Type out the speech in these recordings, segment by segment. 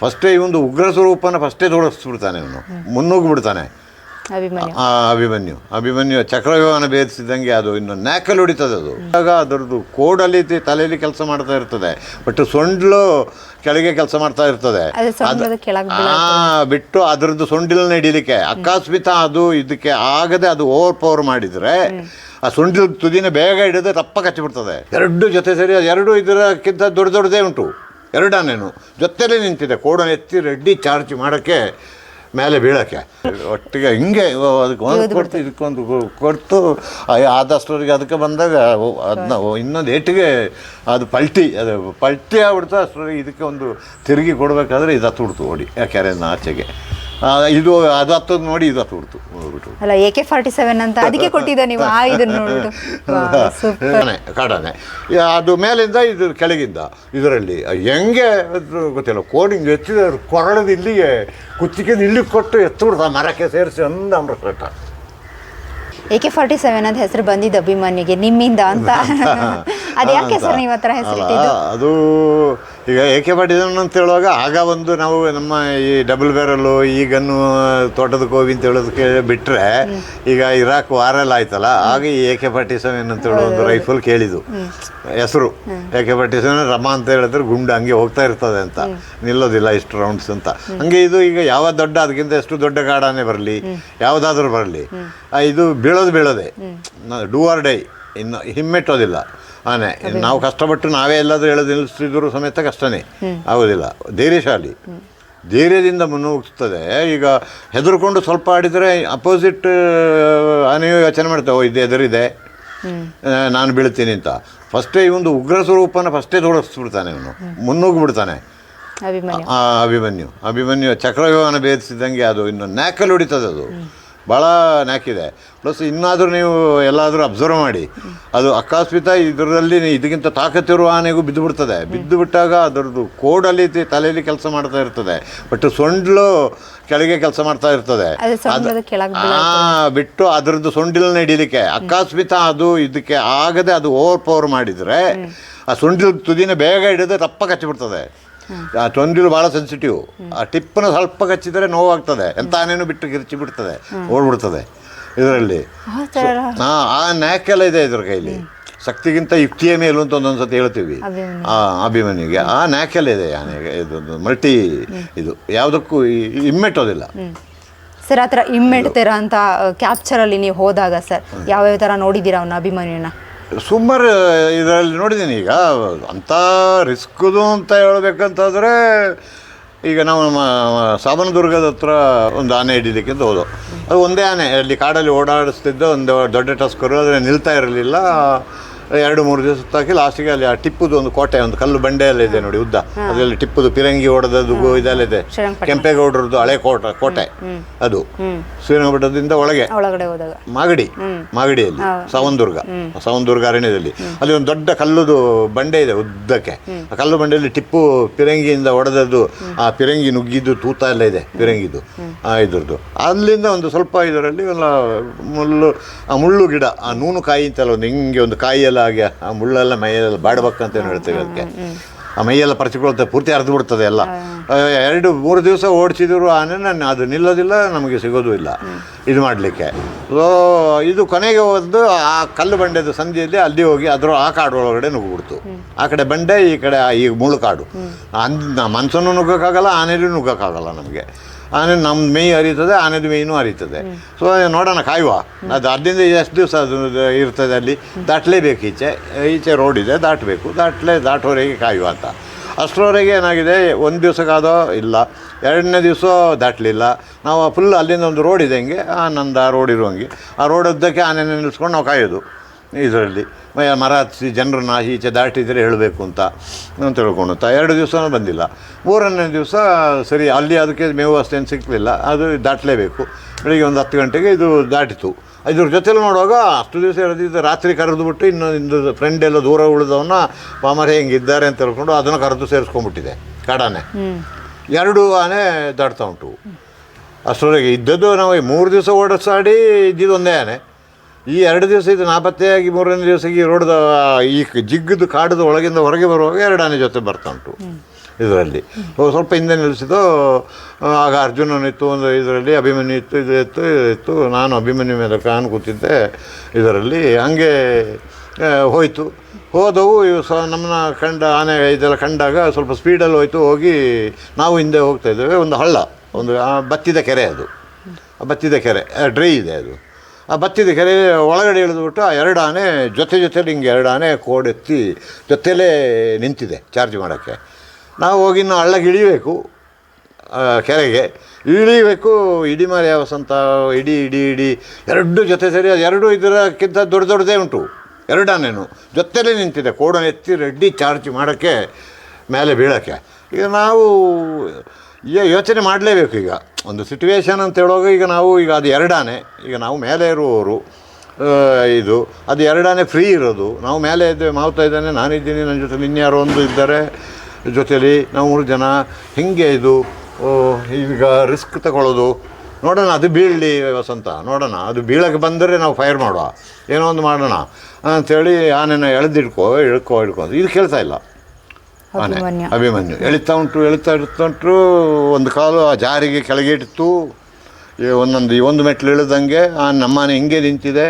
ಫಸ್ಟೇ ಇವೊಂದು ಉಗ್ರ ಸ್ವರೂಪನ ಫಸ್ಟೇ ತೋರಿಸ್ಬಿಡ್ತಾನೆ ಅವನು ಮುನ್ನುಗ್ಗಿಬಿಡ್ತಾನೆ ಅಭಿಮನ್ಯು. ಆ ಅಭಿಮನ್ಯು. ಅಭಿಮನ್ಯು ಚಕ್ರವ್ಯೂಹನ ಭೇದಿಸಿದಂಗೆ ಅದು ಇನ್ನು ನ್ಯಾಕಲ್ಲಿ ಹೊಡಿತದೆ ಅದು. ಆಗ ಅದರದ್ದು ಕೋಡಲ್ಲಿ ತಲೆಯಲ್ಲಿ ಕೆಲಸ ಮಾಡ್ತಾ ಇರ್ತದೆ. ಬಟ್ ಸೊಂಡ್ಲು ಕೆಳಗೆ ಕೆಲಸ ಮಾಡ್ತಾ ಇರ್ತದೆ. ಬಿಟ್ಟು ಅದರದ್ದು ಸೊಂಡಿಲನ್ನ ಹಿಡಿಲಿಕ್ಕೆ. ಅಕಸ್ಮಿತ ಅದು ಇದಕ್ಕೆ ಆಗದೆ ಅದು ಓವರ್ ಪವರ್ ಮಾಡಿದ್ರೆ ಆ ಸೊಂಡಿಲ್ ತುದಿನ ಬೇಗ ಹಿಡಿದ್ರೆ ತಪ್ಪ ಕಚ್ಚಿಬಿಡ್ತದೆ. ಎರಡು ಜೊತೆ ಸೇರಿ ಎರಡು ಇದರಕ್ಕಿಂತ ದೊಡ್ಡ ದೊಡ್ಡದೇ ಉಂಟು. ಎರಡನೇನು ಜೊತೆಲೇ ನಿಂತಿದೆ ಕೋಡನೆತ್ತಿ ಎತ್ತಿ ರೆಡ್ಡಿ ಚಾರ್ಜ್ ಮಾಡೋಕ್ಕೆ ಮೇಲೆ ಬೀಳಕ್ಕೆ. ಒಟ್ಟಿಗೆ ಹಿಂಗೆ ಅದಕ್ಕೆ ಒಂದು ಕೊಡ್ತು ಇದಕ್ಕೊಂದು ಕೊಡ್ತು ಆ- ಆದಷ್ಟರಿಗೆ ಅದಕ್ಕೆ ಬಂದಾಗ ಅದನ್ನ ಇನ್ನೊಂದು ಏಟಿಗೆ ಅದು ಪಲ್ಟಿ ಅದು ಪಲ್ಟಿ ಆಗ್ಬಿಡ್ತು ಅಷ್ಟರಲ್ಲಿ ಇದಕ್ಕೆ ಒಂದು ತಿರುಗಿ ಕೊಡಬೇಕಾದ್ರೆ ಇದು ಹತ್ತು ಬಿಡ್ತು ಓಡಿ ಆ ಕೆರೆಯಿಂದ ಆಚೆಗೆ. ಇದು ಅದು ಹತ್ತೋದು ನೋಡಿ ಇದು ಹತ್ತು ಬಿಡ್ತು. ಹೋಗ್ಬಿಟ್ಟು ಅಲ್ಲ ಎ ಕೆ ಫಾರ್ಟಿ ಸೆವೆನ್ ಅಂತ ಅದಕ್ಕೆ ಕೊಟ್ಟಿದ್ದ ನೀವು ಆ ಇದನ್ನ ನೋಡ್ಬಿಟ್ಟು. ಕಾಡಾನೆ ಕಾಡಾನೆ. ಅದು ಮೇಲಿಂದ ಇದು ಕೆಳಗಿಂದ ಇದರಲ್ಲಿ ಹೆಂಗೆ ಗೊತ್ತಿಲ್ಲ ಕೋಡಿಂಗ್ ಎತ್ತಿದ ಕೊರಳದ ಇಲ್ಲಿಗೆ ಕುತ್ತಿಗೆ ಇಲ್ಲಿ ಕೊಟ್ಟು ಎತ್ತು ಬಿಡ್ತಾ ಮರಕ್ಕೆ ಸೇರಿಸಿ ಒಂದು Amrita A K forty seven ಅಂತ ಹೆಸರು ಬಂದಿದ್ದು ಅಭಿಮಾನಿಗೆ ನಿಮ್ಮಿಂದ ಅಂತ. ಅದು ಯಾಕೆ ಸರ್ ನೀವು ಹತ್ರ ಹೆಸರು ಅದು ಈಗ ಎ ಕೆ ಪಾಟೀಲ್ ಅಂತ ಹೇಳುವಾಗ ಆಗ ಒಂದು ನಾವು ನಮ್ಮ ಈ ಡಬಲ್ ಬ್ಯಾರಲ್ಲು ಈ ಗನ್ನು ತೋಟದ ಕೋವಿ ಅಂತ ಹೇಳೋದಕ್ಕೆ ಬಿಟ್ಟರೆ ಈಗ ಇರಾಕ್ ವಾರಲ್ ಆಯ್ತಲ್ಲ ಆಗ ಈ ಎ ಕೆ ಸೆವೆನ್ ಅಂತ ಹೇಳೋ ಒಂದು ರೈಫಲ್ ಕೇಳಿದ್ದು ಹೆಸರು. ಎ ಕೆ ರಮಾ ರಮ ಅಂತ ಹೇಳಿದ್ರೆ ಗುಂಡು ಹಂಗೆ ಹೋಗ್ತಾ ಇರ್ತದೆ ಅಂತ. ನಿಲ್ಲೋದಿಲ್ಲ ಇಷ್ಟು ರೌಂಡ್ಸ್ ಅಂತ. ಹಂಗೆ ಇದು ಈಗ ಯಾವ ದೊಡ್ಡ ಅದಕ್ಕಿಂತ ಎಷ್ಟು ದೊಡ್ಡ ಗಾಡನೇ ಬರಲಿ ಯಾವುದಾದ್ರೂ ಬರಲಿ. ಇದು ಬೀಳೋದು ಬೀಳೋದೆ. ಡೂ ಆರ್ ಡೈ ಇನ್ನು ಹಿಮ್ಮೆಟ್ಟೋದಿಲ್ಲ. ಆನೆ ನಾವು ಕಷ್ಟಪಟ್ಟು ನಾವೇ ಎಲ್ಲಾದರೂ ಹೇಳೋದು ನಿಲ್ಲಿಸ್ತಿದ್ರು ಸಮೇತ ಕಷ್ಟನೇ. ಆಗೋದಿಲ್ಲ. ಧೈರ್ಯಶಾಲಿ. ಧೈರ್ಯದಿಂದ ಮುನ್ನುಗ್ಸ್ತದೆ ಈಗ ಹೆದರ್ಕೊಂಡು ಸ್ವಲ್ಪ ಆಡಿದರೆ ಅಪೋಸಿಟ್ ಆನೆಯು ಯೋಚನೆ ಮಾಡ್ತೇವೆ ಓ ಇದು ಎದುರಿದೆ ನಾನು ಬೀಳ್ತೀನಿ ಅಂತ. ಫಸ್ಟೇ ಈ ಒಂದು ಉಗ್ರ ಸ್ವರೂಪನ ಫಸ್ಟೇ ತೋರಿಸ್ಬಿಡ್ತಾನೆ ಅವನು ಮುನ್ನುಗ್ಬಿಡ್ತಾನೆ ಅಭಿಮನ್ಯು. ಅಭಿಮನ್ಯು. ಚಕ್ರವ್ಯೂಹನ ಭೇದಿಸಿದಂಗೆ ಅದು ಇನ್ನು ನ್ಯಾಕಲ್ಲಿ ಹೊಡಿತದೆ ಅದು. ಭಾಳ ನ್ಯಾಕಿದೆ ಪ್ಲಸ್ ಇನ್ನಾದರೂ ನೀವು ಎಲ್ಲಾದರೂ ಅಬ್ಸರ್ವ್ ಮಾಡಿ. ಅದು ಅಕಸ್ಮಿತ ಇದರಲ್ಲಿ ಇದಕ್ಕಿಂತ ತಾಕತ್ತಿರುವ ಆನೆಗೂ ಬಿದ್ದು ಬಿಡ್ತದೆ. ಬಿದ್ದು ಬಿಟ್ಟಾಗ ಅದರದ್ದು ಕೋಡಲ್ಲಿ ತಲೆಯಲ್ಲಿ ಕೆಲಸ ಮಾಡ್ತಾ ಇರ್ತದೆ. ಬಟ್ ಸೊಂಡ್ಲು ಕೆಳಗೆ ಕೆಲಸ ಮಾಡ್ತಾ ಇರ್ತದೆ. ಬಿಟ್ಟು ಅದರದ್ದು ಸೊಂಡಿಲನ್ನ ಹಿಡಿಲಿಕ್ಕೆ. ಅಕಸ್ಮಿತ ಅದು ಇದಕ್ಕೆ ಆಗದೆ ಅದು ಓವರ್ ಪವರ್ ಮಾಡಿದರೆ ಆ ಸೊಂಡಿಲ್ ತುದಿನ ಬೇಗ ಹಿಡಿದ್ರೆ ತಪ್ಪ ಕಚ್ಚಿಬಿಡ್ತದೆ. ಆ ತೊಂದಿಲು ಭಾಳ ಸೆನ್ಸಿಟಿವ್ ಆ ಟಿಪ್ಪನ್ನು ಸ್ವಲ್ಪ ಕಚ್ಚಿದರೆ ನೋವಾಗ್ತದೆ. ಎಂತ ಆನೇನು ಬಿಟ್ಟು ಕಿರ್ಚಿ ಬಿಡ್ತದೆ ಓಡ್ಬಿಡ್ತದೆ ಇದರಲ್ಲಿ. ಹಾ ಆ ನ್ಯಾಕ್ ಎಲ್ಲ ಇದೆ ಇದ್ರ ಕೈಲಿ. ಶಕ್ತಿಗಿಂತ ಯುಕ್ತಿಯ ಮೇಲು ಅಂತ ಒಂದೊಂದು ಸತಿ ಹೇಳ್ತೀವಿ. ಆ ಅಭಿಮಾನಿಗೆ ಆ ನ್ಯಾಕೆಲ್ಲ ಇದೆ ಆನೆಗೆ ಇದೊಂದು ಮಲ್ಟಿ ಇದು. ಯಾವುದಕ್ಕೂ ಇಮ್ಮೆಟ್ಟೋದಿಲ್ಲ ಸರ್ ಆ ಥರ ಇಮ್ಮೆಡ್ತೀರಾ ಅಂತ ಕ್ಯಾಪ್ಚರಲ್ಲಿ ನೀವು ಹೋದಾಗ ಸರ್ ಯಾವ್ಯಾವ ಥರ ನೋಡಿದ್ದೀರಾ ಅವನ ಅಭಿಮನ್ಯುನ? ಸುಮಾರು ಇದರಲ್ಲಿ ನೋಡಿದ್ದೀನಿ. ಈಗ ಅಂಥ ರಿಸ್ಕ್ದು ಅಂತ ಹೇಳಬೇಕಂತಾದರೆ, ಈಗ ನಾವು ನಮ್ಮ ಸಾಬನದುರ್ಗದ ಹತ್ರ ಒಂದು ಆನೆ ಹಿಡಿಲಿಕ್ಕೆ ಅಂತ ಹೋದೋ. ಅದು ಒಂದೇ ಆನೆ, ಅಲ್ಲಿ ಕಾಡಲ್ಲಿ ಓಡಾಡಿಸ್ತಿದ್ದ ಒಂದು ದೊಡ್ಡ ಟಸ್ಕರು ಆದರೆ ನಿಲ್ತಾ ಇರಲಿಲ್ಲ. ಎರಡು ಮೂರು ದಿವಸ ಹಾಕಿ ಲಾಸ್ಟಿಗೆ ಅಲ್ಲಿ ಆ ಟಿಪ್ಪುದು ಒಂದು ಕೋಟೆ ಒಂದು ಕಲ್ಲು ಬಂಡೆ ಎಲ್ಲ ಇದೆ ನೋಡಿ ಉದ್ದ. ಅದರಲ್ಲಿ ಟಿಪ್ಪುದು ಪಿರಂಗಿ ಹೊಡೆದದ್ದು ಗೋ- ಇದೆಲ್ಲ ಇದೆ. ಕೆಂಪೇಗೌಡರದ್ದು ಹಳೆ ಕೋಟೆ ಕೋಟೆ ಅದು. ಶ್ರೀರಂಗಪಟ್ಟಣದಿಂದ ಒಳಗೆ. ಮಾಗಡಿ ಮಾಗಡಿಯಲ್ಲಿ ಸಾವಂದುರ್ಗ ಸಾವಂದುರ್ಗ ಅರಣ್ಯದಲ್ಲಿ. ಅಲ್ಲಿ ಒಂದು ದೊಡ್ಡ ಕಲ್ಲುದು ಬಂಡೆ ಇದೆ ಉದ್ದಕ್ಕೆ. ಆ ಕಲ್ಲು ಬಂಡೆಯಲ್ಲಿ ಟಿಪ್ಪು ಪಿರಂಗಿಯಿಂದ ಹೊಡೆದದ್ದು ಆ ಪಿರಂಗಿ ನುಗ್ಗಿದ್ದು ತೂತ ಎಲ್ಲ ಇದೆ ಪಿರಂಗಿದು. ಆ ಇದ್ರದ್ದು. ಅಲ್ಲಿಂದ ಒಂದು ಸ್ವಲ್ಪ ಇದರಲ್ಲಿ ಎಲ್ಲ ಮುಳ್ಳು ಆ ಮುಳ್ಳು ಗಿಡ ಆ ನೂನು ಕಾಯಿ ಅಂತಲ್ಲ ಒಂದು ಹಿಂಗೆ ಒಂದು ಕಾಯಿ ಹಾಗೆ ಆ ಮುಳ್ಳೆಲ್ಲ ಮೈಯೆಲ್ಲ ಬಾಡ್ಬೇಕಂತ ಏನು ಹೇಳ್ತೇವೆ ಅದಕ್ಕೆ? ಆ ಮೈಯೆಲ್ಲ ಪರಚಿಕೊಳ್ತದೆ ಪೂರ್ತಿ ಅರ್ಧ ಬಿಡ್ತದೆ ಎಲ್ಲ. ಎರಡು, ಮೂರು ದಿವಸ ಓಡಿಸಿದ್ರು ಆನೆ ಅದು ನಿಲ್ಲೋದಿಲ್ಲ, ನಮಗೆ ಸಿಗೋದು ಇಲ್ಲ. ಇದು ಮಾಡಲಿಕ್ಕೆ. ಸೊ ಇದು ಕೊನೆಗೆ ಒಂದು ಆ ಕಲ್ಲು ಬಂಡೆದು ಸಂಧಿಯಲ್ಲಿ ಅಲ್ಲಿ ಹೋಗಿ ಅದರ ಆ ಕಾಡು ಒಳಗಡೆ ನುಗ್ಗಿಬಿಡ್ತು. ಆ ಕಡೆ ಬಂಡೆ, ಈ ಕಡೆ ಈ ಮುಳ್ಳು ಕಾಡು. ಅಂದ ಮನ್ಸನ್ನು ನುಗ್ಗೋಕ್ಕಾಗಲ್ಲ ಆನೆಲೂ ನುಗ್ಗೋಕ್ಕಾಗಲ್ಲ ನಮಗೆ. ಆನೆ ನಮ್ಮ ಮೇಯ್ ಹರಿತದೆ ಆನೆದು ಮೇಯ್ನೂ ಹರಿತದೆ ಸೊ ನೋಡೋಣ, ಕಾಯುವ. ಅದು ಅದರಿಂದ ಎಷ್ಟು ದಿವಸ ಅದು ಇರ್ತದೆ ಅಲ್ಲಿ? ದಾಟಲೇಬೇಕು ಈಚೆ. ಈಚೆ ರೋಡ್ ಇದೆ, ದಾಟಬೇಕು. ದಾಟಲೇ ದಾಟೋವರೆಗೆ ಕಾಯುವ ಅಂತ. ಅಷ್ಟರವರೆಗೆ ಏನಾಗಿದೆ? ಒಂದು ದಿವಸಕ್ಕಾದೋ ಇಲ್ಲ. ಎರಡನೇ ದಿವಸ ದಾಟಲಿಲ್ಲ. ನಾವು ಫುಲ್ ಅಲ್ಲಿಂದ ಒಂದು ರೋಡ್ ಇದೆ ಹಂಗೆ. ಆ ನಂದು ಆ ರೋಡ್ ಇರುವಂಗೆ. ಆ ರೋಡ್ ಉದ್ದಕ್ಕೆ ಆನೆ ನಿಲ್ಲಿಸ್ಕೊಂಡು ನಾವು ಕಾಯೋದು. ಇದರಲ್ಲಿ. ಮಯ ಮರ ಹತ್ತಿಸಿ ಜನರನ್ನು ಈಚೆ ದಾಟಿದರೆ ಹೇಳಬೇಕು ಅಂತ ನಾನು ತಿಳ್ಕೊಂಡು ತ ಎರಡು ದಿವಸ ಬಂದಿಲ್ಲ. ಮೂರನೇ ದಿವಸ ಸರಿ ಅಲ್ಲಿ ಅದಕ್ಕೆ ಮೇವು ಅಷ್ಟೇನು ಸಿಕ್ಕಲಿಲ್ಲ ಅದು ದಾಟಲೇಬೇಕು. ಬೆಳಿಗ್ಗೆ ಒಂದು ಹತ್ತು ಗಂಟೆಗೆ ಇದು ದಾಟಿತು. ಇದ್ರ ಜೊತೆಲಿ ನೋಡುವಾಗ ಅಷ್ಟು ದಿವಸ ಇರೋದಿದ್ದು ರಾತ್ರಿ ಕರೆದು ಬಿಟ್ಟು ಇನ್ನೊಂದು ಫ್ರೆಂಡ್ ಎಲ್ಲ ದೂರ ಉಳಿದವನ್ನ ಪಾಮರೆ ಹೆಂಗಿದ್ದಾರೆ ಅಂತ ಹೇಳ್ಕೊಂಡು ಅದನ್ನು ಕರೆದು ಸೇರಿಸ್ಕೊಂಡ್ಬಿಟ್ಟಿದೆ ಕಾಡಾನೆ. ಎರಡು ಆನೆ ದಾಟ್ತಾ ಉಂಟು. ಅಷ್ಟರೊಳಗೆ ಇದ್ದದ್ದು ನಾವು ಈ ಮೂರು ದಿವಸ ಓಡಿಸಾಡಿ ಇದ್ದಿದ್ದು ಒಂದೇ ಆನೆ. ಈ ಎರಡು ದಿವಸ ಇದು ನಾಪತ್ತೆಯಾಗಿ ಮೂರನೇ ದಿವಸಕ್ಕೆ ಈ ರೋಡ್ದ ಈ ಜಿಗ್ಗದ ಕಾಡದ ಒಳಗಿಂದ ಹೊರಗೆ ಬರುವಾಗ ಎರಡು ಆನೆ ಜೊತೆ ಬರ್ತಾ ಉಂಟು ಇದರಲ್ಲಿ ಸ್ವಲ್ಪ ಹಿಂದೆ ನಿಲ್ಲಿಸಿದ್ದು ಆಗ ಅರ್ಜುನನಿತ್ತು ಒಂದು ಇದರಲ್ಲಿ ಅಭಿಮನ್ಯು ಇತ್ತು ಇದು ಇತ್ತು ಇದು ಇತ್ತು ನಾನು ಅಭಿಮನ್ಯು ಮೇಲೆ ಕಾನು ಕೂತಿದ್ದೆ ಇದರಲ್ಲಿ. ಹಂಗೆ ಹೋಯಿತು. ಹೋದವು ಇವು ಸಹ ನಮ್ಮನ್ನ ಕಂಡ ಆನೆ ಇದೆಲ್ಲ ಕಂಡಾಗ ಸ್ವಲ್ಪ ಸ್ಪೀಡಲ್ಲಿ ಹೋಯ್ತು ಹೋಗಿ ನಾವು ಹಿಂದೆ ಹೋಗ್ತಾ ಇದ್ದೇವೆ. ಒಂದು ಹಳ್ಳ ಒಂದು ಬತ್ತಿದ ಕೆರೆ ಅದು. ಆ ಬತ್ತಿದ ಕೆರೆ ಡ್ರೈ ಇದೆ ಅದು. ಬತ್ತಿದ ಕೆರೆ ಒಳಗಡೆ ಇಳಿದ್ಬಿಟ್ಟು ಆ ಎರಡು ಆನೆ ಜೊತೆ ಜೊತೆಲಿ ಹಿಂಗೆ ಎರಡು ಆನೆ ಕೋಡೆತ್ತಿ ಜೊತೆಲೇ ನಿಂತಿದೆ ಚಾರ್ಜ್ ಮಾಡೋಕ್ಕೆ. ನಾವು ಹೋಗಿ ಇನ್ನು ಹಳ್ಳಗೆ ಇಳಿಬೇಕು ಕೆರೆಗೆ. ಇಳಿಬೇಕು, ಇಡಿ ಮಾರಿ ಸಂತ ಇಡಿ ಇಡಿ ಇಡಿ ಎರಡು ಜೊತೆ ಸೇರಿ, ಅದು ಎರಡು ಇದರಕ್ಕಿಂತ ದೊಡ್ಡ ದೊಡ್ಡದೇ ಉಂಟು. ಎರಡು ಆನೆನು ಜೊತೆಲೇ ನಿಂತಿದೆ, ಕೋಡನ್ನು ಎತ್ತಿ ರೆಡ್ಡಿ ಚಾರ್ಜ್ ಮಾಡೋಕ್ಕೆ, ಮೇಲೆ ಬೀಳೋಕ್ಕೆ. ಈಗ ನಾವು ಯೋಚನೆ ಮಾಡಲೇಬೇಕು ಈಗ. ಒಂದು ಸಿಟುವೇಶನ್ ಅಂತ ಹೇಳುವಾಗ ಈಗ ನಾವು ಈಗ ಅದು ಎರಡಾನೆ, ಈಗ ನಾವು ಮೇಲೆ ಇರುವವರು ಇದು, ಅದು ಎರಡನೇ ಫ್ರೀ ಇರೋದು. ನಾವು ಮೇಲೆ ಇದ್ದೇವೆ ಮಾವುತ ಇದ್ದಾನೆ, ನಾನಿದ್ದೀನಿ ನನ್ನ ಜೊತೆ ಇನ್ಯಾರೋ ಒಂದು ಇದ್ದಾರೆ, ಜೊತೇಲಿ ನಾವು ಮೂರು ಜನ, ಹಿಂಗೆ ಇದು ಈಗ ರಿಸ್ಕ್ ತಗೊಳ್ಳೋದು. ನೋಡೋಣ, ಅದು ಬೀಳಲಿ ವಸಂತ, ನೋಡೋಣ, ಅದು ಬೀಳಕ್ಕೆ ಬಂದರೆ ನಾವು ಫೈರ್ ಮಾಡುವ. ಏನೋ ಒಂದು ಮಾಡೋಣ. ಅಂಥೇಳಿ ಆನೆನ ಎಳೆದಿಡ್ಕೋ, ಇಳ್ಕೋ ಇಳ್ಕೋ. ಇದು ಕೇಳ್ತಾ ಇಲ್ಲ. ಆನೆ ಅಭಿಮನ್ಯು. ಎಳಿತಾ ಉಂಟು ಎಳಿತಾ ಇಡ್ತಾ ಉಂಟು ಒಂದು ಕಾಲು ಆ ಜಾರಿಗೆ ಕೆಳಗೆ ಇಡ್ತು ಈ ಒಂದೊಂದು ಈ ಒಂದು ಮೆಟ್ಲು ಇಳಿದಂಗೆ ಆ ನಮ್ಮನೆ ಹಿಂಗೆ ನಿಂತಿದೆ.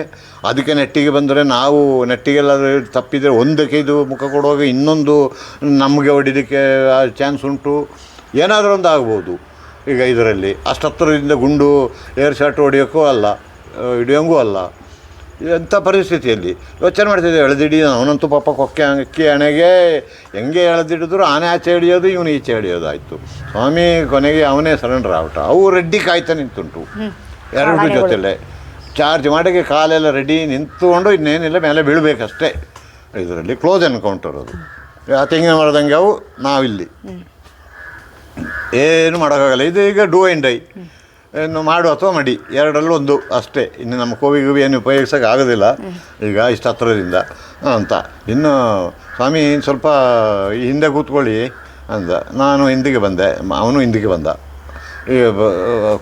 ಅದಕ್ಕೆ ನೆಟ್ಟಿಗೆ ಬಂದರೆ ನಾವು ನೆಟ್ಟಿಗೆಲ್ಲ ತಪ್ಪಿದರೆ ಒಂದಕ್ಕೆ ಇದು ಮುಖ ಕೊಡುವಾಗ ಇನ್ನೊಂದು ನಮಗೆ ಹೊಡಿಲಿಕ್ಕೆ ಚಾನ್ಸ್ ಉಂಟು. ಏನಾದರೂ ಒಂದು ಆಗ್ಬೋದು ಈಗ ಇದರಲ್ಲಿ. ಅಷ್ಟು ಹತ್ತಿರದಿಂದ ಗುಂಡು ಏರ್ ಶಾಟ್ ಹೊಡಿಯೋಕ್ಕೂ ಅಲ್ಲ ಹಿಡಿಯೋಂಗೂ ಅಲ್ಲ. ಎಂಥ ಪರಿಸ್ಥಿತಿಯಲ್ಲಿ? ಯೋಚನೆ ಮಾಡ್ತಿದ್ದೆ ಎಳೆದಿಡಿ ಅವನಂತೂ ಪಾಪ ಕೊಕ್ಕೆ ಅಕ್ಕಿ ಹಣೆಗೆ ಹೆಂಗೆ ಎಳೆದಿಡಿದ್ರು ಆನೆ ಆಚೆ ಹಿಡಿಯೋದು ಇವನು ಈಚೆ ಹಿಡಿಯೋದಾಯಿತು ಸ್ವಾಮಿ ಕೊನೆಗೆ ಅವನೇ ಸರೆಂಡರ್ ಆಗ್ಬಿಟ್ಟ. ಅವು ರೆಡ್ಡಿ ಕಾಯ್ತಾ ನಿಂತುಂಟು. ಎರಡು ಜೊತೆಲೆ. ಚಾರ್ಜ್ ಮಾಡೋಕ್ಕೆ ಕಾಲೆಲ್ಲ ರೆಡಿ ನಿಂತುಕೊಂಡು ಇನ್ನೇನಿಲ್ಲ ಮೇಲೆ ಬೀಳಬೇಕಷ್ಟೇ. ಇದರಲ್ಲಿ ಕ್ಲೋಸ್ ಎನ್ಕೌಂಟರ್ ಅದು. ಆ ತೆಂಗಿನ ಮರದಂಗೆ ಅವು ನಾವಿಲ್ಲಿ. ಏನು ಮಾಡೋಕ್ಕಾಗಲ್ಲ. ಇದು ಈಗ ಡೂ ಆ್ಯಂಡ್ ಡೈ ಇನ್ನು ಮಾಡು ಅಥವಾ ಮಡಿ. ಎರಡರಲ್ಲೂ ಒಂದು ಅಷ್ಟೇ. ಇನ್ನು ನಮ್ಮ ಕೋವಿ ಗೋವಿ ಏನು ಉಪಯೋಗಿಸೋಕೆ ಆಗೋದಿಲ್ಲ. ಈಗ ಇಷ್ಟು ಹತ್ತಿರದಿಂದ ಅಂತ. ಇನ್ನು ಸ್ವಾಮಿ, ಸ್ವಲ್ಪ ಹಿಂದೆ ಕೂತ್ಕೊಳ್ಳಿ ಅಂದ. ನಾನು ಹಿಂದಿಗೆ ಬಂದೆ. ಅವನು ಹಿಂದಿಗೆ ಬಂದ. ಈ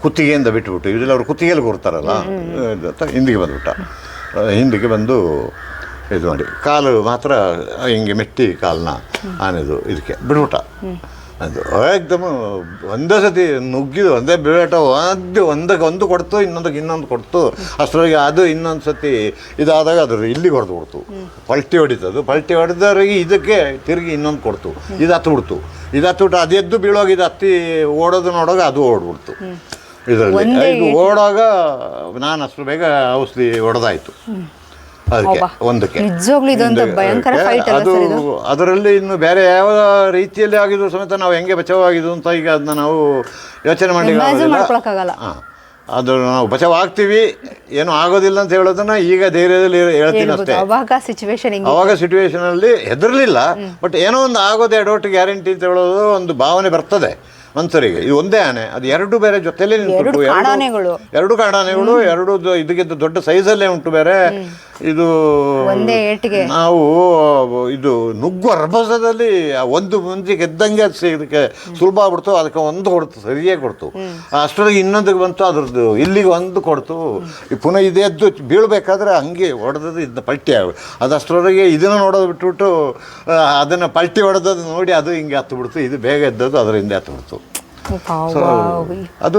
ಕುತ್ತಿಗೆಯಿಂದ ಬಿಟ್ಟುಬಿಟ್ಟು ಇದರಲ್ಲಿ ಅವರು ಕುತ್ತಿಗೆಯಲ್ಲಿ ಕೂರ್ತಾರಲ್ಲ? ಹಿಂದಿಗೆ ಬಂದುಬಿಟ್ಟ. ಹಿಂದಿಗೆ ಬಂದು ಇದು ಮಾಡಿ. ಕಾಲು ಮಾತ್ರ ಹಿಂಗೆ ಮೆಟ್ಟಿ ಕಾಲನ್ನ ಆನೆದು ಇದಕ್ಕೆ ಬಿಡ್ಬಿಟ್ಟ ಅದು ಏಕ್ದಮ್ ಒಂದೇ ಸತಿ ನುಗ್ಗಿದು ಒಂದೇ ಬೀಳಾಟ ಒಂದು ಒಂದಕ್ಕೆ ಒಂದು ಕೊಡ್ತು ಇನ್ನೊಂದಕ್ಕೆ ಇನ್ನೊಂದು ಕೊಡ್ತು. ಅಷ್ಟರೊಳಗೆ ಅದು ಇನ್ನೊಂದು ಸತಿ ಇದಾದಾಗ ಅದ್ರ ಇಲ್ಲಿಗೆ ಹೊಡೆದು ಬಿಡ್ತು. ಪಲ್ಟಿ ಹೊಡಿತದು ಪಲ್ಟಿ ಹೊಡೆದವ್ರಿಗೆ ಇದಕ್ಕೆ ತಿರುಗಿ ಇನ್ನೊಂದು ಕೊಡ್ತು. ಇದು ಹತ್ತು ಬಿಡ್ತು. ಇದು ಹತ್ತು ಬಿಟ್ಟು ಅದು ಎದ್ದು ಬೀಳೋಗಿ ಇದು ಹತ್ತಿ ಓಡೋದು ನೋಡೋಗ ಅದು ಓಡ್ಬಿಡ್ತು. ಇದರಲ್ಲಿ ಇದು ಓಡೋಗ ನಾನು ಅಷ್ಟು ಬೇಗ ಔಷಧಿ ಹೊಡೆದಾಯ್ತು. ಅದಕ್ಕೆ ಒಂದಕ್ಕೆ. ನಿಜವಾಗ್ಲೂ ಇದೊಂದು ಭಯಂಕರ ಅಲ್ಲ ಅದು ಸರ್ ಇದು? ಅದರಲ್ಲಿ ಇನ್ನು ಬೇರೆ ಯಾವ ರೀತಿಯಲ್ಲಿ ಆಗಿದ್ರು ಸಮೇತ ನಾವು ಹೆಂಗೆ ಬಚಾವಾಗಿದ್ದು ಅಂತ ಈಗ ಅದನ್ನ ನಾವು ಯೋಚನೆ Imagine ಮಾಡ್ಕೊಳಕ್ಕಾಗಲ್ಲ. ಹಾಂ. ಅದು ನಾವು ಬಚಾವ್ ಆಗ್ತೀವಿ ಏನು ಆಗೋದಿಲ್ಲ ಅಂತ ಹೇಳೋದನ್ನ ಈಗ ಧೈರ್ಯದಲ್ಲಿ ಹೇಳ್ತೀನಿ ಅಷ್ಟೇ. ಅವಾಗ ಸಿಚುವೇಶನ್ ಹಿಂಗೆ ಅವಾಗ ಸಿಚುವೇಶನಲ್ಲಿ ಹೆದರ್ಲಿಲ್ಲ ಬಟ್ ಏನೋ ಒಂದು ಆಗೋದು ಎಡವಟ್ಟು ಗ್ಯಾರಂಟಿ ಅಂತ ಹೇಳೋದು ಒಂದು ಭಾವನೆ ಬರ್ತದೆ ಮನ್ಸರಿಗೆ ಇದು ಒಂದೇ ಆನೆ ಅದು ಎರಡು ಬೇರೆ ಜೊತೆಲೇ ನಿಂತು ಎರಡು ಕಾಡಾನೆಗಳು. ಎರಡು ಕಾಡಾನೆಗಳು ಎರಡು ಇದಕ್ಕಿಂತ ದೊಡ್ಡ ಸೈಜಲ್ಲೇ ಉಂಟು ಬೇರೆ. ಇದು ಒಂದೇ ಏಟಿಗೆ. ನಾವು ಇದು ನುಗ್ಗುವ ರಭಸದಲ್ಲಿ ಒಂದು ಮಂದಿ ಗೆದ್ದಂಗೆ ಅದು ಸಿ- ಇದಕ್ಕೆ ಸುಲಭ ಆಗ್ಬಿಡ್ತು ಅದಕ್ಕೆ ಒಂದು ಕೊಡ್ತು ಸರಿಯೇ ಕೊಡ್ತು ಅಷ್ಟರೊಳಗೆ ಇನ್ನೊಂದಕ್ಕೆ ಬಂತು ಅದ್ರದ್ದು ಇಲ್ಲಿಗೆ ಒಂದು ಕೊಡ್ತು. ಈ ಪುನಃ ಇದೆದ್ದು ಎದ್ದು ಬೀಳ್ಬೇಕಾದ್ರೆ ಹಂಗೆ ಹೊಡೆದದ್ದು ಇದನ್ನ ಪಲ್ಟಿ ಆಗ ಅದು ಅಷ್ಟರೊಳಗೆ ಇದನ್ನು ನೋಡೋದು ಬಿಟ್ಬಿಟ್ಟು ಅದನ್ನು ಪಲ್ಟಿ ಹೊಡೆದದ್ದು ನೋಡಿ ಅದು ಹಿಂಗೆ ಹತ್ತು ಬಿಡ್ತು ಇದು ಬೇಗ ಎದ್ದದ್ದು ಅದರ ಹಿಂದೆ ಹತ್ತು ಬಿಡ್ತು ಅದು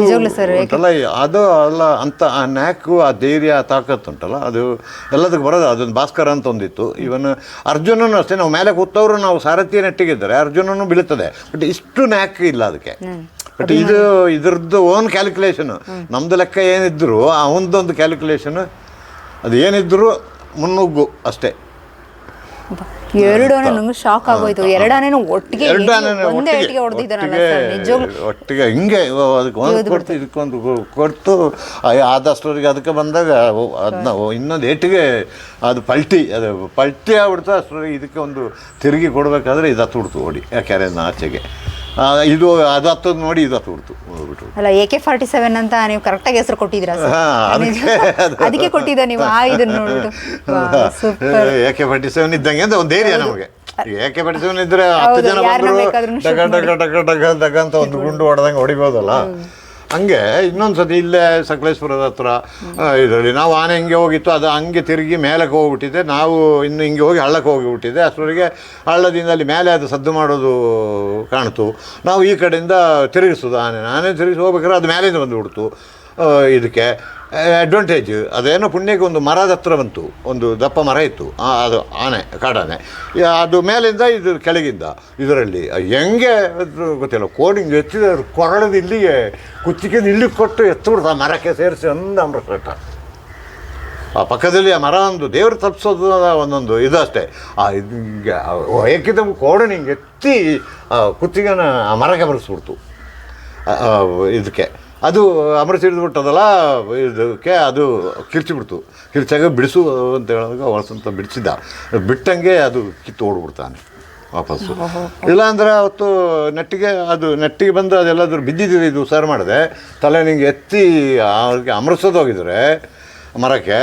ಉಂಟಲ್ಲ ಅದು ಅಲ್ಲ ಅಂತ ಆ ನ್ಯಾಕು ಆ ಧೈರ್ಯ ಆ ತಾಕತ್ತು ಉಂಟಲ್ಲ ಅದು ಎಲ್ಲದಕ್ಕೆ ಬರೋದು. ಅದೊಂದು ಭಾಸ್ಕರ ಅಂತ ಒಂದಿತ್ತು. ಇವನ್ ಅರ್ಜುನನು ಅಷ್ಟೇ ನಾವು ಮೇಲೆ ಕೂತವರು ನಾವು ಸಾರಥಿ ನೆಟ್ಟಿಗಿದ್ದಾರೆ ಅರ್ಜುನನು ಬೀಳುತ್ತದೆ. ಬಟ್ ಇಷ್ಟು ನ್ಯಾಕ್ ಇಲ್ಲ ಅದಕ್ಕೆ. ಬಟ್ ಇದು ಇದ್ರದ್ದು ಓನ್ ಕ್ಯಾಲ್ಕುಲೇಷನ್ ನಮ್ದು ಲೆಕ್ಕ ಏನಿದ್ರು ಆ ಒಂದೊಂದು ಕ್ಯಾಲ್ಕುಲೇಷನ್ ಅದು ಏನಿದ್ರು ಮುನ್ನುಗ್ಗು ಅಷ್ಟೇ. ಎರಡು ನಂಗೆ ಶಾಕ್ ಆಗೋಯ್ತು. ಎರಡನೇನು ಒಟ್ಟಿಗೆ ಒಂದೇ ಒಟ್ಟಿಗೆ ಹೊಡೆದಿದ್ದಾನಲ್ಲ ನಿಜವಾಗ್ಲೂ. ಒಟ್ಟಿಗೆ ಹಿಂಗೆ ಅದಕ್ಕೆ ಒಂದು ಕೊಡ್ತು ಇದಕ್ಕೊಂದು ಕೊಡ್ತು ಆ- ಆದಷ್ಟರಿಗೆ ಅದಕ್ಕೆ ಬಂದಾಗ ಅದನ್ನ ಇನ್ನೊಂದು ಏಟಿಗೆ ಅದು ಪಲ್ಟಿ ಅದು ಪಲ್ಟಿ ಆಗ್ಬಿಡ್ತು ಅಷ್ಟರಿಗೆ ಇದಕ್ಕೆ ಒಂದು ತಿರುಗಿ ಕೊಡಬೇಕಾದ್ರೆ ಇದು ಹತ್ತು ಓಡಿ ಯಾಕೆರೆ ಆಚೆಗೆ. ಇದು ಅದು ಹತ್ತೋದು ನೋಡಿ ಇದು ಹತ್ತು ಹೋಗ್ಬಿಟ್ಟು ಅಲ್ಲ ಎ ಕೆ ಫಾರ್ಟಿ ಸೆವೆನ್ ಅಂತ ನೀವು ಕರೆಕ್ಟಾಗಿ ಹೆಸರು ಕೊಟ್ಟಿದ್ದೀರಾ ಅದಕ್ಕೆ ಅದು- ಕೊಟ್ಟಿದ್ದ ನೀವು ಆ ಇದನ್ನ ನೋಡ್ಬಿಟ್ಟು. ಎ ಕೆ ಫಾರ್ಟಿ ಸೆವೆನ್ ಇದ್ದಂಗೆ ಅಂತ ಒಂದು ಏರಿಯಾ ನಮಗೆ. ಎಕೆ ಫಾರ್ಟಿ ಸೆವೆನ್ ಇದ್ರೆ ಹತ್ತು ಜನ ಬಂದರು ಬೇಕಾದ್ರೂ ಡಗ ಡಗ ಡಗ ಡಗ ಡಗ ಅಂತ ಒಂದು ಗುಂಡು ಹೊಡೆದಂಗೆ ಹೊಡಿಬೋದಲ್ಲ? ಹಂಗೆ ಇನ್ನೊಂದು ಸತಿ ಇಲ್ಲೇ ಸಕಲೇಶ್ವರದ ಹತ್ರ ಇದರಲ್ಲಿ. ನಾವು ಆನೆ ಹಿಂಗೆ ಹೋಗಿತ್ತು, ಅದು ಹಂಗೆ ತಿರುಗಿ ಮೇಲಕ್ಕೆ ಹೋಗ್ಬಿಟ್ಟಿದೆ. ನಾವು ಇನ್ನು ಹಿಂಗೆ ಹೋಗಿ ಹಳ್ಳಕ್ಕೆ ಹೋಗಿಬಿಟ್ಟಿದೆ. ಅಷ್ಟರವರೆಗೆ ಹಳ್ಳದಿಂದ ಅಲ್ಲಿ ಮೇಲೆ ಅದು ಸದ್ದು ಮಾಡೋದು ಕಾಣ್ತು. ನಾವು ಈ ಕಡೆಯಿಂದ ತಿರುಗಿಸೋದು ಆನೆ. ಆನೆ ತಿರುಗಿಸಿ ಹೋಗ್ಬೇಕಾದ್ರೆ ಅದು ಮೇಲಿಂದ ಬಂದುಬಿಡ್ತು ಇದಕ್ಕೆ. ಅಡ್ವಾಂಟೇಜ್ ಅದೇನೋ ಪುಣ್ಯಕ್ಕೆ ಒಂದು ಮರದ ಹತ್ರ ಬಂತು. ಒಂದು ದಪ್ಪ ಮರ ಇತ್ತು. ಅದು ಆನೆ, ಕಾಡಾನೆ. ಅದು ಮೇಲಿಂದ ಇದು ಕೆಳಗಿಂದ. ಇದರಲ್ಲಿ ಹೆಂಗೆ ಗೊತ್ತಿಲ್ಲ. ಕೋಡಿಂಗ್ ಎತ್ತಿದ ಕೊರಳದ ಇಲ್ಲಿಗೆ ಕುಚ್ಚಿಗೆ ಇಲ್ಲಿಗೆ ಕೊಟ್ಟು ಎತ್ತಿಬಿಡ್ದು ಮರಕ್ಕೆ ಸೇರಿಸಿ ಒಂದು ಅಮೃತ ಆ ಪಕ್ಕದಲ್ಲಿ ಆ ಮರ ಒಂದು ದೇವರು ತಪ್ಪಿಸೋದು ಒಂದೊಂದು ಇದು ಅಷ್ಟೇ. ಆ ಹಿಂಗೆ ಏಕಿದ ಕೋಡನ್ ಹಿಂಗೆ ಎತ್ತಿ ಕುತ್ತಿಗೆನ ಆ ಮರಕ್ಕೆ ಬರೆಸ್ಬಿಡ್ತು ಇದಕ್ಕೆ. ಅದು ಅಮೃತ ಹಿಡಿದ್ಬಿಟ್ಟದಲ್ಲ ಇದಕ್ಕೆ ಅದು ಕಿರ್ಚಿಬಿಡ್ತು ಕಿರ್ಚಾಗ ಬಿಡಿಸು ಅಂತ ಹೇಳಿದಾಗ ಹೊಲಸಂತ ಬಿಡಿಸಿದ್ದ. ಬಿಟ್ಟಂಗೆ ಅದು ಕಿತ್ತು ಓಡ್ಬಿಡ್ತಾನೆ ವಾಪಸ್ಸು. ಇಲ್ಲಾಂದ್ರೆ ಅವತ್ತು ನೆಟ್ಟಿಗೆ ಅದು ನೆಟ್ಟಿಗೆ ಬಂದು ಅದೆಲ್ಲಾದ್ರೂ ಬಿದ್ದಿದ್ದೀವಿ ಇದು ಸರ್ ಮಾಡಿದೆ. ತಲೆ ನಿಂಗೆ ಎತ್ತಿ ಅವ್ರಿಗೆ ಅಮೃತದೋಗಿದ್ರೆ ಮರಕ್ಕೆ?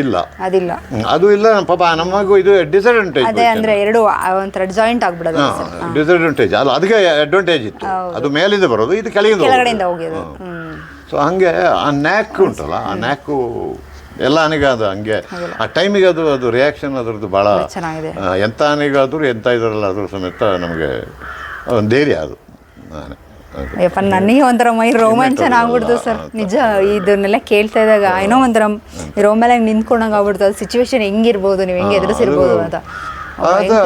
ಇಲ್ಲ. ಅದಿಲ್ಲ. ಅದು ಇಲ್ಲ ಪಾಪ ನಮಗೂ ಇದು ಡಿಸಡ್ವಾಂಟೇಜ್ ಅದೇ ಅಂದ್ರೆ ಎರಡು ಒಂಥರ ಜಾಯಿಂಟ್ ಆಗ್ಬಿಡೋದು ಡಿಸ್ಅಡ್ವಾಂಟೇಜ್ ಡಿಸಡ್ವಾಂಟೇಜ್ ಅಲ್ಲ ಅದಕ್ಕೆ ಅಡ್ವಾಂಟೇಜ್ ಇತ್ತು. ಅದು ಮೇಲಿಂದ ಬರೋದು ಇದು ಕೆಳಗಿಂದ ಕೆಳಗಡೆಯಿಂದ. ಹೋಗಿದ್ದು. ಸೊ ಹಂಗೆ ಆ ನ್ಯಾಕ್ ಉಂಟಲ್ಲ ಆ ನ್ಯಾಕು ಎಲ್ಲ ಅನಿಗ ಅದು ಹಂಗೆ. ಆ ಟೈಮಿಗೆ ಅದು ಅದು ರಿಯಾಕ್ಷನ್ ಅದ್ರದ್ದು ಭಾಳ ಎಂಥ ಆನೆಗಾದರೂ ಎಂಥ ಇದರಲ್ಲ ಅದ್ರ ಸಮೇತ ನಮಗೆ ಒಂದು ಧೈರ್ಯ ಅದು. ಆನೆ ಅಯ್ಯಪ್ಪ ನನಗೆ ಒಂಥರ ಮೈ ರೋಮಾಂಚನ ಆಗ್ಬಿಡ್ತು ಸರ್. ನಿಜ ಇದನ್ನೆಲ್ಲ ಕೇಳ್ತಾ ಇದ್ದಾಗ ಏನೋ ಒಂಥರ ರೋಮೇಲೆ ನಿಂತ್ಕೊಂಡಂಗೆ ಆಗ್ಬಿಡ್ತು. ಅದು ಸಿಚುವೇಶನ್ ಹೆಂಗಿರ್ಬೋದು ನೀವು ಹೆಂಗೆ ಎದುರಿಸಿರ್ಬೋದು ಅಂತ. ಅದು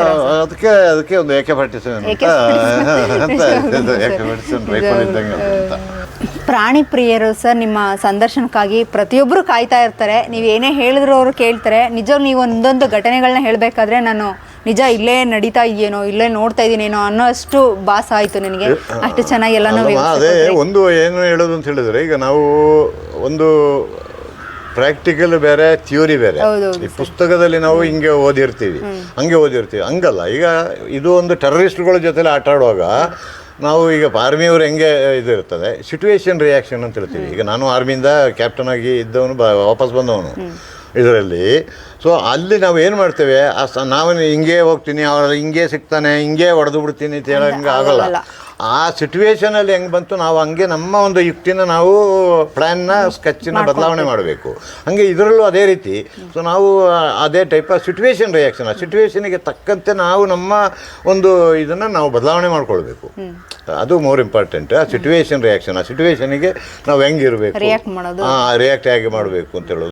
ಅದಕ್ಕೆ ಅದಕ್ಕೆ ಒಂದು ಏಕೆ ಅಂತ. ಪ್ರಾಣಿ ಪ್ರಿಯರು ಸರ್ ನಿಮ್ಮ ಸಂದರ್ಶನಕ್ಕಾಗಿ ಪ್ರತಿಯೊಬ್ಬರು ಕಾಯ್ತಾ ಇರ್ತಾರೆ. ನೀವು ಏನೇ ಹೇಳಿದ್ರು ಅವರು ಕೇಳ್ತಾರೆ. ನಿಜ ನೀವು ಒಂದೊಂದು ಘಟನೆಗಳನ್ನ ಹೇಳಬೇಕಾದ್ರೆ ನಾನು ನಿಜ ಇಲ್ಲೇ ನಡೀತಾ ಇದೆಯೇನೋ ಇಲ್ಲೇ ನೋಡ್ತಾ ಇದ್ದೀನೇನೋ ಅನ್ನೋ ಅಷ್ಟು ಭಾಸ ಆಯಿತು ನಿನಗೆ? ಅಷ್ಟು ಚೆನ್ನಾಗಿ ಎಲ್ಲನೂ ಅದೇ ಒಂದು ಏನು ಹೇಳೋದು ಅಂತ ಹೇಳಿದ್ರೆ ಈಗ ನಾವು ಒಂದು ಪ್ರಾಕ್ಟಿಕಲ್ ಬೇರೆ ಥಿಯೋರಿ ಬೇರೆ. ಈ ಪುಸ್ತಕದಲ್ಲಿ ನಾವು ಹಿಂಗೆ ಓದಿರ್ತೀವಿ. ಹಂಗೆ ಓದಿರ್ತೀವಿ. ಹಂಗಲ್ಲ ಈಗ ಇದು ಒಂದು ಟೆರರಿಸ್ಟ್ಗಳ ಜೊತೆಲಿ ಆಟ ಆಡುವಾಗ ನಾವು ಈಗ ಆರ್ಮಿಯವ್ರು ಹೆಂಗೆ ಇದು ಇರ್ತದೆ? ಸಿಚುವೇಶನ್ ರಿಯಾಕ್ಷನ್ ಅಂತ ಹೇಳ್ತೀವಿ. ಈಗ ನಾನು ಆರ್ಮಿಯಿಂದ ಕ್ಯಾಪ್ಟನ್ ಆಗಿ ಇದ್ದವನು ಬ ವಾಪಸ್ ಬಂದವನು. ಇದರಲ್ಲಿ. ಸೊ ಅಲ್ಲಿ ನಾವು ಏನು ಮಾಡ್ತೇವೆ? ಆ ಸ ನಾವು ಹಿಂಗೆ ಹೋಗ್ತೀನಿ ಅವ್ರ ಹಿಂಗೆ ಸಿಗ್ತಾನೆ ಹಿಂಗೆ ಹೊಡೆದು ಬಿಡ್ತೀನಿ ಅಂತ ಹೇಳೋಂಗೆ ಆಗಲ್ಲ. ಆಗೋಲ್ಲ. ಆ ಸಿಚುವೇಶನಲ್ಲಿ ಹೆಂಗೆ ಬಂತು? ನಾವು ಹಂಗೆ ನಮ್ಮ ಒಂದು ಯುಕ್ತಿನ ನಾವು ಪ್ಲ್ಯಾನ್ನ ಸ್ಕೆಚ್ನ ಬದಲಾವಣೆ ಮಾಡಬೇಕು. ಹಂಗೆ ಇದರಲ್ಲೂ ಅದೇ ರೀತಿ. ಸೊ ನಾವು ಅದೇ ಟೈಪ್ ಸಿಚುವೇಶನ್ ರಿಯಾಕ್ಷನ್ ಆ ಸಿಚುವೇಶನಿಗೆ ತಕ್ಕಂತೆ ನಾವು ನಮ್ಮ ಒಂದು ಇದನ್ನು ನಾವು ಬದಲಾವಣೆ ಮಾಡ್ಕೊಳ್ಬೇಕು. ಅದು ಮೋರ್ ಇಂಪಾರ್ಟೆಂಟ್ ಆ ಸಿಚುವೇಶನ್ ರಿಯಾಕ್ಷನ್ ಆ ಸಿಚುವೇಶನಿಗೆ ನಾವು ಹೆಂಗಿರಬೇಕು. ರಿಯಾಕ್ಟ್ ಆಗಿ ಮಾಡಬೇಕು ಅಂತ ಹೇಳೋದು.